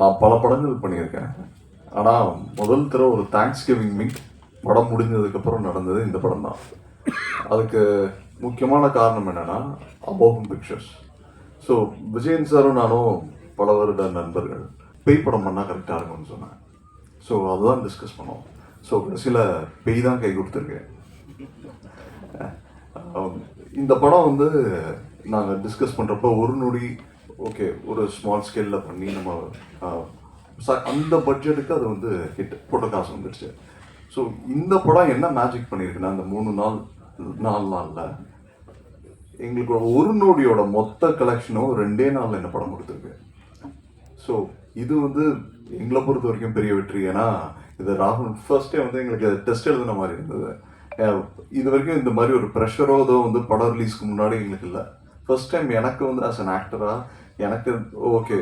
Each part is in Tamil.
நான் பல படங்கள் பண்ணியிருக்கேன். ஆனால் முதல் தடவை ஒரு தேங்க்ஸ் கிவிங் மீட் படம் முடிஞ்சதுக்கப்புறம் நடந்தது இந்த படம் தான் அதுக்கு முக்கியமான காரணம் என்னென்னா அபோகம் பிக்சர்ஸ் ஸோ விஜயன் சாரும் நானும் பல வருட நண்பர்கள். பேய் படம் பண்ணால் கரெக்டாக இருக்கும்னு சொன்னேன். ஸோ அதுதான் டிஸ்கஸ் பண்ணோம். ஸோ கடைசியில் பேய் தான் கை கொடுத்துருக்கு இந்த படம் வந்து நாங்கள் டிஸ்கஸ் பண்ணுறப்ப ஒரு நொடி ஓகே ஒரு ஸ்மால் ஸ்கேலில் பண்ணி நம்ம ச- அந்த பட்ஜெட்டுக்கு அது வந்து ஹிட் போட்ட காசு வந்துடுச்சு ஸோ இந்த படம் என்ன மேஜிக் பண்ணியிருக்குன்னா அந்த மூணு நாள் நாலு நாளில் எங்களுக்கு ஒரு நொடியோட மொத்த கலெக்ஷனும் ரெண்டே நாளில் இந்த படம் கொடுத்துருக்கு. ஸோ இது வந்து எங்களை பொறுத்த வரைக்கும் பெரிய வெற்றி. ஏன்னா இது ராகுல் ஃபர்ஸ்டே வந்து எங்களுக்கு டெஸ்ட் எழுதுன மாதிரி இருந்தது. இது வரைக்கும் இந்த மாதிரி ஒரு ப்ரெஷரோ ஏதோ வந்து படம் ரிலீஸ்க்கு முன்னாடி எங்களுக்கு இல்லை. ஃபர்ஸ்ட் டைம் எனக்கு வந்து ஆஸ் அன் ஆக்டராக எனக்கு ஓகே.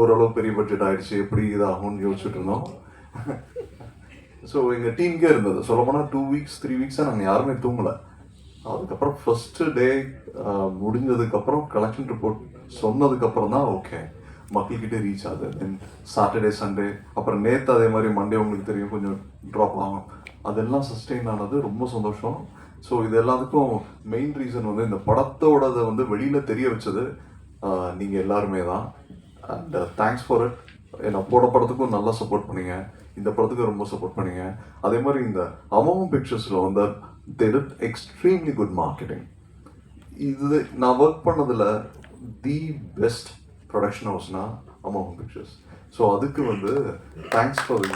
ஓரளவு பெரிய பட்ஜெட் ஆயிடுச்சு. எப்படி இதாகும்னு யோசிச்சுட்டு இருந்தோம். ஸோ எங்கள் டீம்கே இருந்தது. சொல்லப்போனால் டூ வீக்ஸ் த்ரீ வீக்ஸாக நாங்கள் யாருமே தூங்கலை. அதுக்கப்புறம் ஃபஸ்ட்டு டே முடிஞ்சதுக்கப்புறம் கலெக்ஷன் ரிப்போர்ட் சொன்னதுக்கப்புறம் தான் ஓகே மக்கள்கிட்ட ரீச் ஆகுது. தென் சாட்டர்டே சண்டே அப்புறம் நேற்று அதே மாதிரி மண்டே உங்களுக்கு தெரியும் கொஞ்சம் ட்ராப் ஆகும். அதெல்லாம் சஸ்டெயின் ஆனது ரொம்ப சந்தோஷம். ஸோ இது எல்லாத்துக்கும் மெயின் ரீசன் வந்து இந்த படத்தோடதை வந்து வெளியில் தெரிய வச்சது. நீங்கள் எல்லாருமே தான். அண்ட் தேங்க்ஸ் ஃபார் இட் என்னை போட படத்துக்கும் நல்லா சப்போர்ட் பண்ணீங்க. இந்த படத்துக்கு ரொம்ப சப்போர்ட் பண்ணீங்க. அதே மாதிரி இந்த அமௌண்ட் பிக்சர்ஸில் வந்து தெர் எக்ஸ்ட்ரீம்லி குட் மார்க்கெட்டிங் இது நான் ஒர்க் பண்ணதில் தி பெஸ்ட் ப்ரொடக்ஷன் ஹவுஸ்னா அமௌண்ட் பிக்சர்ஸ். ஸோ அதுக்கு வந்து thanks for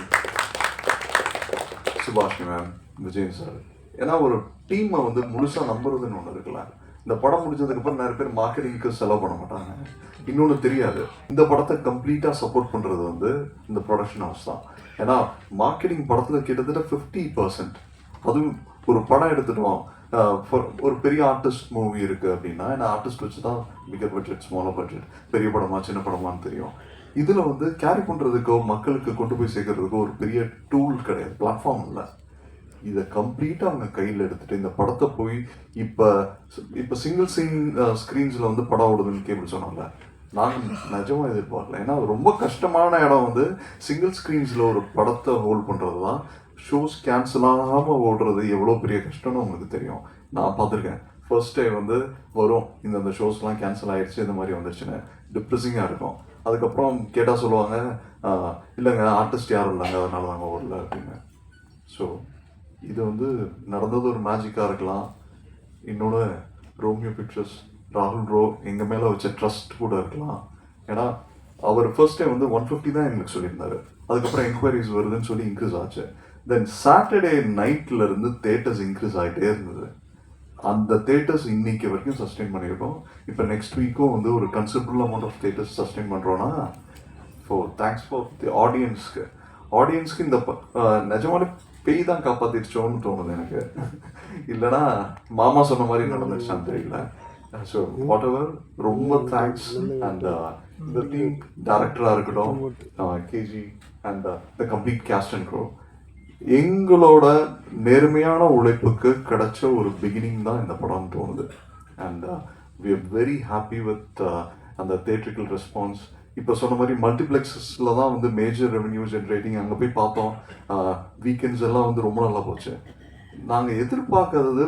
Subash ma'am Vijayan sir ஏன்னா ஒரு டீமை வந்து முழுசாக நம்புறதுன்னு ஒன்று இருக்கலாம் இந்த படம் முடிஞ்சதுக்கப்புறம் நிறைய பேர் மார்க்கெட்டிங்க்கு செலவு பண்ண மாட்டாங்க. இன்னொன்று தெரியாது. இந்த படத்தை கம்ப்ளீட்டாக சப்போர்ட் பண்ணுறது வந்து இந்த ப்ரொடக்ஷன் ஹவுஸ் தான். ஏன்னா மார்க்கெட்டிங் படத்தில் கிட்டத்தட்ட ஃபிஃப்டி பர்சன்ட் அதுவும் ஒரு படம் எடுத்துட்டோம் ஒரு பெரிய ஆர்டிஸ்ட் மூவி இருக்குது அப்படின்னா ஏன்னா ஆர்டிஸ்ட் வச்சு தான் பிகர் பட்ஜெட் ஸ்மாலர் பட்ஜெட் பெரிய படமா சின்ன படமான்னு தெரியும். இதில் வந்து கேரி பண்ணுறதுக்கோ மக்களுக்கு கொண்டு போய் சேர்க்கறதுக்கோ ஒரு பெரிய டூல் கிடையாது பிளாட்ஃபார்ம் இல்லை. இதை கம்ப்ளீட்டாக அவங்க கையில் எடுத்துட்டு இந்த படத்தை போய் இப்போ இப்போ சிங்கிள் சீன் ஸ்க்ரீன்ஸில் வந்து படம் ஓடுதுன்னு கேபிள் சொன்னோம்ல நான் நிஜமாக எதிர்பார்க்கல. ஏன்னா அது ரொம்ப கஷ்டமான இடம் வந்து சிங்கிள் ஸ்க்ரீன்ஸில் ஒரு படத்தை ஹோல்ட் பண்ணுறது தான் ஷோஸ் கேன்சல் ஆகாமல் ஓடுறது எவ்வளோ பெரிய கஷ்டம்னு உங்களுக்கு தெரியும். நான் பார்த்துருக்கேன். ஃபர்ஸ்ட் டே வந்து வரும் இந்த இந்த ஷோஸ்லாம் கேன்சல் ஆகிடுச்சு இந்த மாதிரி வந்துருச்சுன்னு. டிப்ரெஸிங்காக இருக்கும். அதுக்கப்புறம் கேட்டால் சொல்லுவாங்க இல்லைங்க ஆர்டிஸ்ட் யாரும் இல்லைங்க அதனால நாங்கள் ஓடல அப்படின்னு. ஸோ இது வந்து நடந்தது ஒரு மேஜிக்காக இருக்கலாம். என்னோட ரோமியோ பிக்சர்ஸ் ராகுல் ரோ எங்கள் மேலே வச்ச ட்ரஸ்ட் கூட இருக்கலாம். ஏன்னா அவர் ஃபர்ஸ்ட் டைம் வந்து ஒன் ஃபிஃப்டி தான் எங்களுக்கு சொல்லியிருந்தாரு. அதுக்கப்புறம் என்கொயரிஸ் வருதுன்னு சொல்லி இன்க்ரீஸ் ஆச்சு. தென் சாட்டர்டே நைட்ல இருந்து தேட்டர்ஸ் இன்க்ரீஸ் ஆகிட்டே இருந்தது. அந்த தேட்டர்ஸ் இன்னைக்கு வரைக்கும் சஸ்டெயின் பண்ணியிருக்கோம். இப்போ நெக்ஸ்ட் வீக்கும் வந்து ஒரு considerable amount of theaters sustain பண்ணுறோன்னா ஸோ தேங்க்ஸ் ஃபார் தி ஆடியன்ஸ்க்கு ஆடியன்ஸ்க்கு இந்த நிஜமான பேய் தான் காப்பாத்திருச்சோன்னு தோணுது எனக்கு. இல்லைன்னா மாமா சொன்ன மாதிரி நடந்துருச்சான்னு தெரியல. ஸோ வாட் எவர் ரொம்ப தேங்க்ஸ் அண்ட் இந்த டீம் டேரக்டராக இருக்கட்டும் KG and the complete cast and crew எங்களோட நேர்மையான உழைப்புக்கு கிடைச்ச ஒரு பிகினிங் தான் இந்த படம் தோணுது. And we are very happy with அந்த தேட்ரிக்கல் ரெஸ்பான்ஸ் இப்போ சொன்ன மாதிரி மல்டிப்ளெக்ஸஸில் தான் வந்து மேஜர் ரெவென்யூ ஜென்ரேட்டிங் அங்கே போய் பார்த்தோம். வீக்கெண்ட்ஸ் எல்லாம் வந்து ரொம்ப நல்லா போச்சு. நாங்கள் எதிர்பார்க்காதது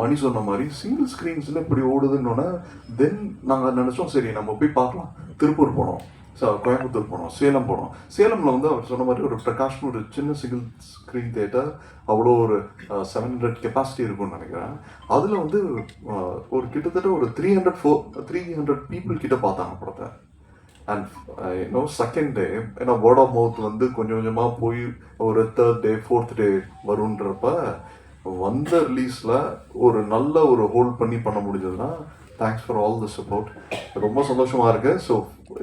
மணி சொன்ன மாதிரி சிங்கிள் ஸ்க்ரீன்ஸில் இப்படி ஓடுதுன்னொன்னே தென் நாங்கள் நினச்சோம் சரி நம்ம போய் பார்க்கலாம். திருப்பூர் போனோம். கோயம்புத்தூர் போனோம். சேலம் போனோம். சேலமில் வந்து அவர் சொன்ன மாதிரி ஒரு பிரகாஷ்னு ஒரு சின்ன சிங்கிள் ஸ்க்ரீன் தேட்டர் அவ்வளோ ஒரு செவன் ஹண்ட்ரட் கெப்பாசிட்டி இருக்கும்னு நினைக்கிறேன். அதில் வந்து ஒரு கிட்டத்தட்ட ஒரு three hundred four three hundred people கிட்ட பார்த்தாங்க படத்தை. அண்ட் யூனோ செகண்ட் டே ஏன்னா வேர்ட் ஆஃப் மவுத் வந்து கொஞ்சம் கொஞ்சமாக போய் ஒரு தேர்ட் டே ஃபோர்த் டே வருன்றப்ப வந்த ரிலீஸில் ஒரு நல்ல ஒரு ஹோல்ட் பண்ணி பண்ண முடிஞ்சதுன்னா thanks for all the support ரொம்ப சந்தோஷமாக இருக்கு. ஸோ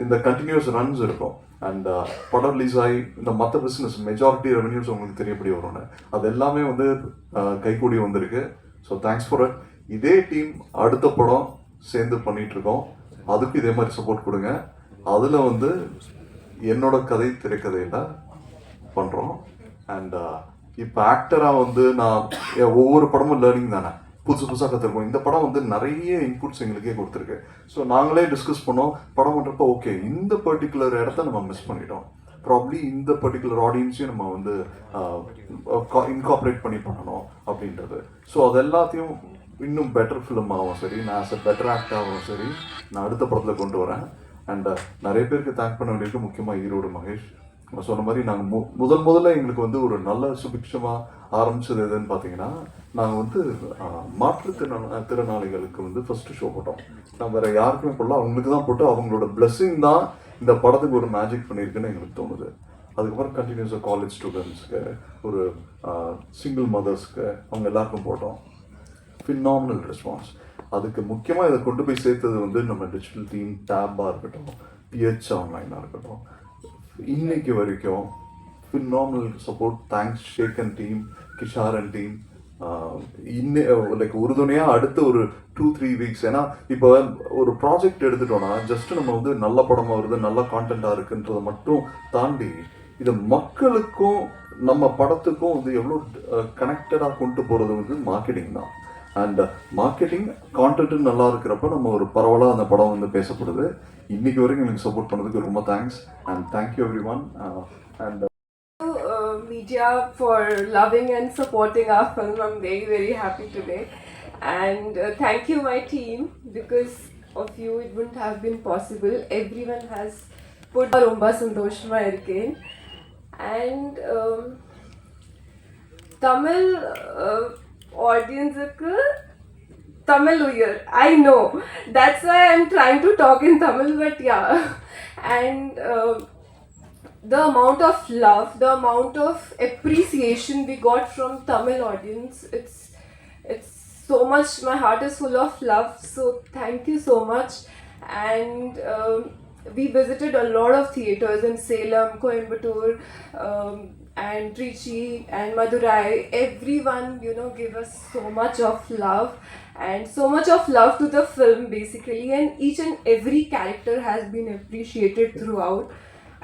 இந்த கண்டினியூஸ் ரன்ஸ் இருக்கும். அண்ட் uh, படம் ரிலீஸ் ஆகி இந்த மற்ற பிஸ்னஸ் மெஜாரிட்டி ரெவன்யூஸ் உங்களுக்கு தெரியப்படி வரும்னு. அது எல்லாமே வந்து uh, கைகூடி வந்திருக்கு. ஸோ தேங்க்ஸ் ஃபார் இதே டீம் அடுத்த படம் சேர்ந்து பண்ணிகிட்ருக்கோம் இருக்கோம். அதுக்கு இதே மாதிரி சப்போர்ட் கொடுங்க. அதில் வந்து என்னோட கதை திரைக்கதையில் பண்ணுறோம் அண்ட் uh, இப்போ ஆக்டராக வந்து நான் என் ஒவ்வொரு படமும் லேர்னிங் தானே. புதுசு புதுசாக கற்றுருக்கோம் இந்த படம் வந்து நிறைய இன்புட்ஸ் எங்களுக்கே கொடுத்துருக்கு. ஸோ நாங்களே டிஸ்கஸ் பண்ணோம். படம் பண்ணுறப்ப ஓகே இந்த பர்டிகுலர் இடத்த நம்ம மிஸ் பண்ணிட்டோம். ப்ராப்ளி இந்த பர்டிகுலர் ஆடியன்ஸையும் நம்ம வந்து uh, இன்கார்பரேட் பண்ணி பண்ணணும் அப்படின்றது. ஸோ அது எல்லாத்தையும் இன்னும் பெட்டர் ஃபிலிம் ஆகும் சரி நான் ஆஸ் அ பெட்டர் ஆக்ட் ஆகும் சரி நான் அடுத்த படத்தில் கொண்டு வரேன். அண்ட் uh, நிறைய பேருக்கு தேங்க் பண்ண வேண்டியிருக்கு. முக்கியமாக ஈரோடு மகேஷ். நான் சொன்ன மாதிரி நாங்கள் மு முதல் முதல்ல எங்களுக்கு வந்து ஒரு நல்ல சுபிக்ஷமாக ஆரம்பிச்சது எதுன்னு பார்த்தீங்கன்னா நாங்கள் வந்து மாற்றுத்திறனா திறனாளிகளுக்கு வந்து ஃபஸ்ட்டு ஷோ போட்டோம். நான் வேறு யாருக்குமே போடல. அவங்களுக்கு தான் போட்டு அவங்களோட பிளெஸ்ஸிங் தான் இந்த படத்துக்கு ஒரு மேஜிக் பண்ணியிருக்குன்னு எங்களுக்கு தோணுது. அதுக்கப்புறம் கண்டினியூஸாக காலேஜ் ஸ்டூடெண்ட்ஸ்க்கு ஒரு சிங்கிள் மதர்ஸ்க்கு அவங்க எல்லாருக்கும் போட்டோம். ஃபினாமினல் ரெஸ்பான்ஸ் அதுக்கு முக்கியமாக இதை கொண்டு போய் சேர்த்தது வந்து நம்ம டிஜிட்டல் டீம் டேப்பாக இருக்கட்டும் பிஹெச் ஆன்லைனாக இருக்கட்டும். இன்னைக்கு வரைக்கும் ஃபினாமினல் சப்போர்ட் தேங்க்ஸ் ஷேக்கன் டீம் கிஷாரன் டீம் இன்னும் லைக் உறுதுணையாக அடுத்த ஒரு டூ த்ரீ வீக்ஸ் ஏன்னா இப்போ ஒரு ப்ராஜெக்ட் எடுத்துட்டோம்னா ஜஸ்ட் நம்ம வந்து நல்ல படமாக வருது நல்ல கான்டென்ட்டாக இருக்குன்றதை மட்டும் தாண்டி இதை மக்களுக்கும் நம்ம படத்துக்கும் வந்து எவ்வளோ கனெக்டடாக கொண்டு போகிறது வந்து மார்க்கெட்டிங் தான். அண்ட் மார்க்கெட்டிங் கான்டென்ட் நல்லா இருக்கிறப்ப நம்ம ஒரு பரவலாக அந்த படம் வந்து பேசப்படுது இன்னைக்கு வரைக்கும் எனக்கு சப்போர்ட் பண்ணதுக்கு ரொம்ப thanks and thank you everyone and uh, media for loving and supporting our film. I'm very, very happy today. And uh, thank you, my team, because of you, it wouldn't have been possible. Everyone has put Romba Santoshma Irken. And um, Tamil uh, audience Tamil year. I know. That's why I'm trying to talk in Tamil, but yeah. And um the amount of love, the amount of appreciation we got from Tamil audience, it's it's so much. My heart is full of love. So thank you so much. And um, we visited a lot of theaters in Salem, Coimbatore, um, and Trichy and Madurai. Everyone, you know, gave us so much of love and so much of love to the film basically. And each and every character has been appreciated throughout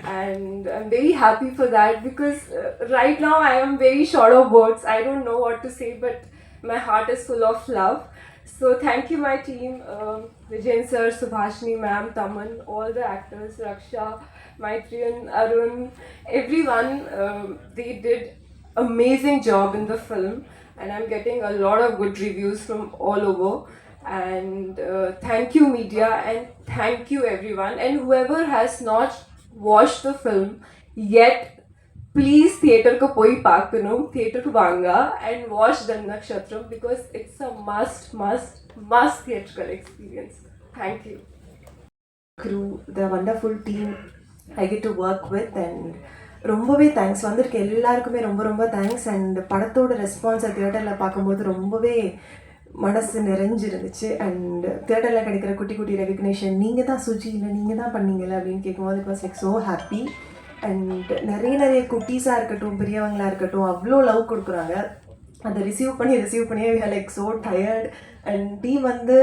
and I'm very happy for that because uh, right now I am very short of words. I don't know what to say, but my heart is full of love. So thank you, my team, um, sir, Subhashini ma'am, Taman, all the actors, Raksha, Maitriyan, Arun, everyone. Um, they did amazing job in the film, and I'm getting a lot of good reviews from all over. And uh, thank you, media, and thank you, everyone. And whoever has not watched the film yet please தியேட்டருக்கு போய் பார்க்கணும் தியேட்டருக்கு வாங்க and watch the Nakshatram because it's a must must must தியேட்டர்கள் experience thank you crew the wonderful team I get to work with and ரொம்பவே தேங்க்ஸ் வந்திருக்க எல்லாருக்குமே ரொம்ப ரொம்ப தேங்க்ஸ் அண்ட் படத்தோட ரெஸ்பான்ஸை தியேட்டரில் பார்க்கும்போது ரொம்பவே மனசு நிறைஞ்சிருந்துச்சு அண்ட் தியேட்டரில் கிடைக்கிற குட்டி குட்டி ரெகக்னேஷன் நீங்கள் தான் சுஜி இல்லை நீங்கள் தான் பண்ணீங்கல்ல அப்படின்னு கேட்கும்போது it was like so happy and நிறைய நிறைய குட்டீஸாக இருக்கட்டும் பெரியவங்களா இருக்கட்டும் அவ்வளோ லவ் கொடுக்குறாங்க. அதை ரிசீவ் பண்ணி ரிசீவ் பண்ணி we like so tired and tea வந்து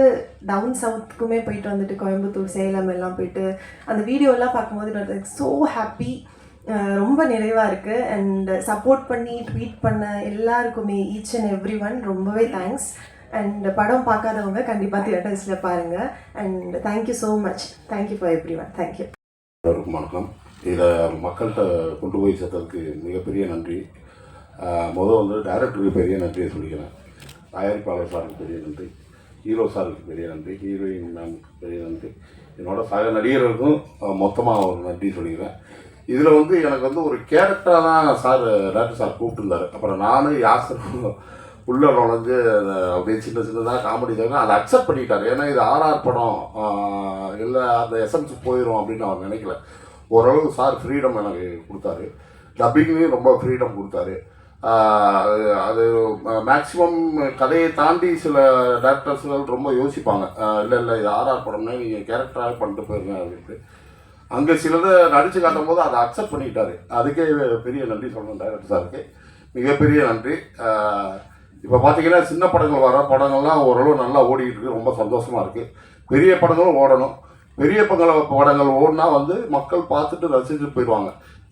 டவுன் சவுத்துக்குமே போயிட்டு வந்துட்டு கோயம்புத்தூர் சேலம் எல்லாம் போயிட்டு அந்த வீடியோலாம் பார்க்கும்போது லைக் ஸோ ஹாப்பி ரொம்ப நிறைவாக இருக்குது அண்ட் சப்போர்ட் பண்ணி ட்வீட் பண்ண எல்லாருக்குமே ஈச் அண்ட் எவ்ரி ஒன் ரொம்பவே தேங்க்ஸ் அண்ட் படம் பார்க்காதவங்க கண்டிப்பாக தியேட்டர்ஸில் பாருங்கள் and thank you so much thank you for everyone thank you வணக்கம். இதை மக்கள்கிட்ட கொண்டு போய் சேர்த்ததுக்கு மிகப்பெரிய நன்றி. முதல் வந்து டைரக்டருக்கு பெரிய நன்றியை சொல்லிக்கிறேன். தயாரிப்பாளர் சாருக்கு பெரிய நன்றி. ஹீரோ சாருக்கு பெரிய நன்றி. ஹீரோயின் மேமுக்கு பெரிய நன்றி. என்னோட சக நடிகர்களுக்கும் மொத்தமாக ஒரு நன்றி சொல்லிக்கிறேன். இதில் வந்து எனக்கு வந்து ஒரு கேரக்டராக தான் சார் டேரக்டர் சார் கூப்பிட்டுருந்தார். அப்புறம் நானும் யாசரும் உள்ளே நுழைஞ்சு அப்படியே சின்ன சின்னதாக காமெடி தான் அதை அக்செப்ட் பண்ணிட்டார். ஏன்னா இது ஆர்ஆர் படம். இல்லை அந்த எசன்ஸ் போயிடும் அப்படின்னு அவர் நினைக்கல. ஓரளவுக்கு சார் ஃப்ரீடம் எனக்கு கொடுத்தாரு. டப்பிங்லேயும் ரொம்ப ஃப்ரீடம் கொடுத்தாரு. அது- அது மேக்ஸிமம் கதையை தாண்டி சில டேரக்டர்ஸ்கள் ரொம்ப யோசிப்பாங்க. இல்லை இல்லை இது ஆர்ஆர் படம்னா நீங்கள் கேரக்டராக பண்ணிட்டு போயிருங்க அப்படின்ட்டு. அங்கே சிலதை நடித்து காட்டும் போது அதை அக்செப்ட் பண்ணிக்கிட்டாரு. அதுக்கே பெரிய நன்றி சொல்லணும் டைரக்டர் சாருக்கு. மிகப்பெரிய நன்றி. இப்போ பார்த்தீங்கன்னா சின்ன படங்கள் வர படங்கள்லாம் ஓரளவு நல்லா ஓடிக்கிட்டு இருக்கு. ரொம்ப சந்தோஷமாக இருக்குது பெரிய படங்களும் ஓடணும். பெரிய படங்கள் படங்கள் ஓடினா வந்து மக்கள் பார்த்துட்டு ரசிச்சுட்டு போயிடுவாங்க.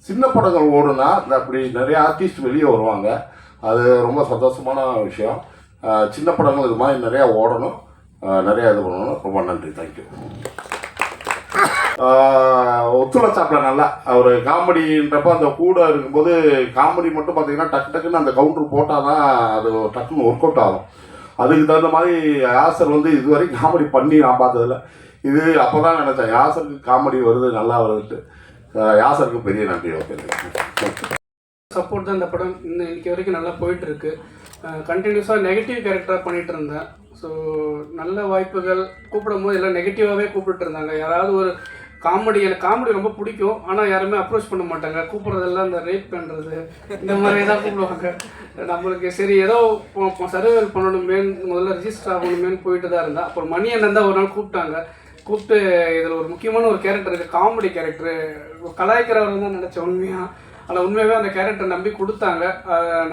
சின்ன படங்கள் ஓடுனா அப்படி நிறைய ஆர்டிஸ்ட் வெளியே வருவாங்க. அது ரொம்ப சந்தோஷமான விஷயம். சின்ன படங்கள் இது மாதிரி நிறையா ஓடணும். நிறையா இது பண்ணணும். ரொம்ப நன்றி. தேங்க்யூ ஒத்துழைச்சாப்ல நல்லா. அவர் காமெடின்றப்ப அந்த கூட இருக்கும்போது காமெடி மட்டும் பார்த்தீங்கன்னா டக்கு டக்குன்னு அந்த கவுண்டர் போட்டால் தான் அது டக்குன்னு ஒர்க் அவுட் ஆகும். அதுக்கு தகுந்த மாதிரி ஆசர் வந்து இதுவரைக்கும் காமெடி பண்ணி நான் பார்த்ததில்ல. இது அப்போ தான் நினச்சேன். யாசருக்கு காமெடி வருது நல்லா வருதுட்டு யாசருக்கு பெரிய நன்றி. ஓகே சப்போர்ட் தான் இந்த படம். இன்னைக்கு வரைக்கும் நல்லா போயிட்டு இருக்கு கண்டினியூஸாக நெகட்டிவ் கேரக்டராக பண்ணிட்டு இருந்தேன். ஸோ நல்ல வாய்ப்புகள். கூப்பிடும் போது எல்லாம் நெகட்டிவாகவே கூப்பிட்டு இருந்தாங்க. யாராவது ஒரு காமெடி எனக்கு காமெடி ரொம்ப பிடிக்கும். ஆனால் யாருமே அப்ரோச் பண்ண மாட்டாங்க. கூப்பிட்றதெல்லாம் இந்த ரேப் பண்ணுறது இந்த மாதிரி தான் கூப்பிடுவாங்க. நம்மளுக்கு சரி ஏதோ சர்வைவல் பண்ணணுமேன்னு முதல்ல ரிஜிஸ்டர் ஆகணுமேன்னு போயிட்டு தான் இருந்தேன் அப்புறம் மணி அண்ணன் தான் ஒரு நாள் கூப்பிட்டாங்க. கூப்பிட்டு இதில் ஒரு முக்கியமான ஒரு கேரக்டர் இருக்குது காமெடி கேரக்டர் கலாய்க்கிறவர் தான் நினச்ச உண்மையாக ஆனால் உண்மையாகவே அந்த கேரக்டர் நம்பி கொடுத்தாங்க.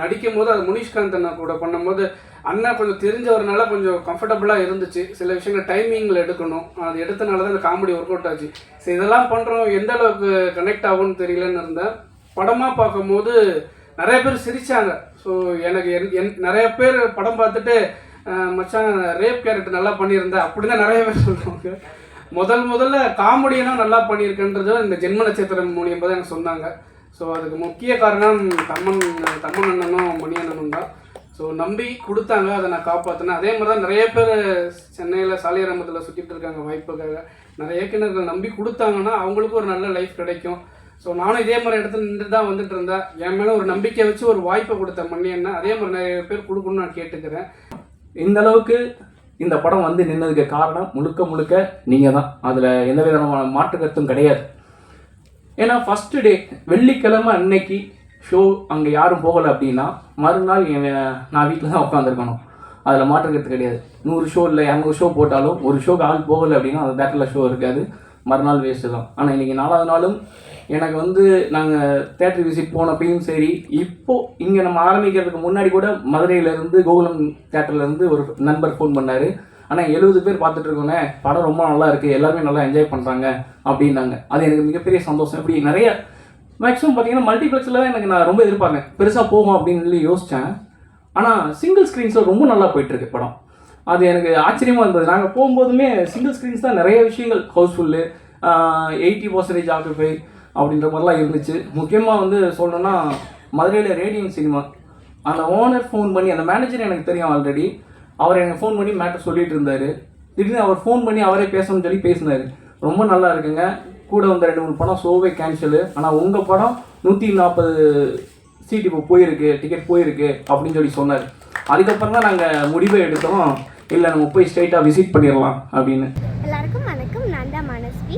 நடிக்கும் போது அது முனிஷ்காந்த் அண்ணா கூட பண்ணும்போது அண்ணா கொஞ்சம் தெரிஞ்சவரனால கொஞ்சம் கம்ஃபர்டபுளாக இருந்துச்சு. சில விஷயங்கள் டைமிங்கில் எடுக்கணும். அது எடுத்தனால தான் அந்த காமெடி ஒர்க் அவுட் ஆச்சு. சரி இதெல்லாம் பண்ணுறோம் எந்த அளவுக்கு கனெக்ட் ஆகும்னு தெரியலன்னு இருந்தேன் படமாக பார்க்கும்போது நிறைய பேர் சிரிச்சாங்க. ஸோ எனக்கு என் என் நிறைய பேர் படம் பார்த்துட்டு மச்சான் ரேப் கேரக்டர் நல்லா பண்ணியிருந்தேன் அப்படின்னு தான் நிறைய பேர் சொல்லுவாங்க முதல் முதல்ல காமெடியெல்லாம் நல்லா பண்ணியிருக்கன்றது இந்த ஜென்ம நட்சத்திரம் மூலியமாக தான் எனக்கு சொன்னாங்க. ஸோ அதுக்கு முக்கிய காரணம் தம்மன் தம்மன் அண்ணனும் மணி அண்ணனும் தான். ஸோ நம்பி கொடுத்தாங்க அதை நான் காப்பாற்றினேன் அதே மாதிரி தான் நிறைய பேர் சென்னையில் சாலியரம்பத்தில் சுற்றிட்டு இருக்காங்க வாய்ப்புக்காக. நிறைய இயக்குநர்கள் நம்பி கொடுத்தாங்கன்னா அவங்களுக்கும் ஒரு நல்ல லைஃப் கிடைக்கும். ஸோ நானும் இதே மாதிரி இடத்துல நின்று தான் வந்துட்டு இருந்தேன். என் மேலே ஒரு நம்பிக்கை வச்சு ஒரு வாய்ப்பை கொடுத்த மண்ணி அண்ணன். அதே மாதிரி நிறைய பேர் கொடுக்கணும்னு நான் கேட்டுக்கிறேன். இந்த அளவுக்கு இந்த படம் வந்து நின்னதுக்கு காரணம் முழுக்க முழுக்க நீங்கள் தான் அதில் எந்த விதமான மாற்று கருத்தும் கிடையாது. ஏன்னா ஃபஸ்ட்டு டே வெள்ளிக்கிழமை அன்னைக்கு ஷோ அங்கே யாரும் போகலை அப்படின்னா மறுநாள் என் நான் வீட்டில் தான் உட்காந்துருக்கணும் அதில் மாற்று கிடையாது. நூறு ஷோ இல்லை இரநூறு ஷோ போட்டாலும் ஒரு ஷோக்கு ஆள் போகலை அப்படின்னா அந்த தேட்டரில் ஷோ இருக்காது. மறுநாள் வேஸ்ட்டு தான். ஆனால் இன்றைக்கி நாலாவது நாளும் எனக்கு வந்து நாங்கள் தேட்டர் விசிட் போனப்பையும் சரி இப்போது இங்கே நம்ம ஆரம்பிக்கிறதுக்கு முன்னாடி கூட மதுரையிலேருந்து கோகுலம் தேட்டர்லேருந்து ஒரு நண்பர் ஃபோன் பண்ணார். ஆனால் எழுபது பேர் பார்த்துட்டு இருக்கோன்னே படம் ரொம்ப நல்லா இருக்குது எல்லாருமே நல்லா என்ஜாய் பண்ணுறாங்க அப்படின்னாங்க. அது எனக்கு மிகப்பெரிய சந்தோஷம். இப்படி நிறைய மேக்ஸிமம் பார்த்தீங்கன்னா மல்டிப்ளெக்ஸில் தான் எனக்கு நான் ரொம்ப எதிர்பார்த்தேன். பெருசாக போகும் அப்படின்னு சொல்லி யோசித்தேன் ஆனால் சிங்கிள் ஸ்க்ரீன்ஸில் ரொம்ப நல்லா போயிட்டுருக்கு படம். அது எனக்கு ஆச்சரியமாக இருந்தது. நாங்கள் போகும்போதுமே சிங்கிள் ஸ்க்ரீன்ஸ் தான் நிறைய விஷயங்கள். ஹவுஸ்ஃபுல்லு எயிட்டி பர்சன்டேஜ் ஆக்குபை அப்படின்ற மாதிரிலாம் இருந்துச்சு. முக்கியமாக வந்து சொல்லணும்னா மதுரையில் ரேடியன் சினிமா. அந்த ஓனர் ஃபோன் பண்ணி அந்த மேனேஜர் எனக்கு தெரியும் ஆல்ரெடி அவர் எனக்கு ஃபோன் பண்ணி மேட்டர் சொல்லிட்டு இருந்தார். திடீர்னு அவர் ஃபோன் பண்ணி அவரே பேசணும்னு சொல்லி பேசினார். ரொம்ப நல்லா இருக்குங்க. கூட வந்த ரெண்டு மூணு படம் ஷோவே கேன்சலு ஆனால் உங்கள் படம் நூற்றி நாற்பது சீட் இப்போ போயிருக்கு டிக்கெட் போயிருக்கு அப்படின்னு சொல்லி சொன்னார். அதுக்கப்புறம் தான் நாங்கள் முடிவை எடுத்தோம். இல்லை நம்ம போய் ஸ்ட்ரைட்டாக விசிட் பண்ணிடலாம் அப்படின்னு எல்லாருக்கும் வணக்கம் நான் தான் மனஸ்வி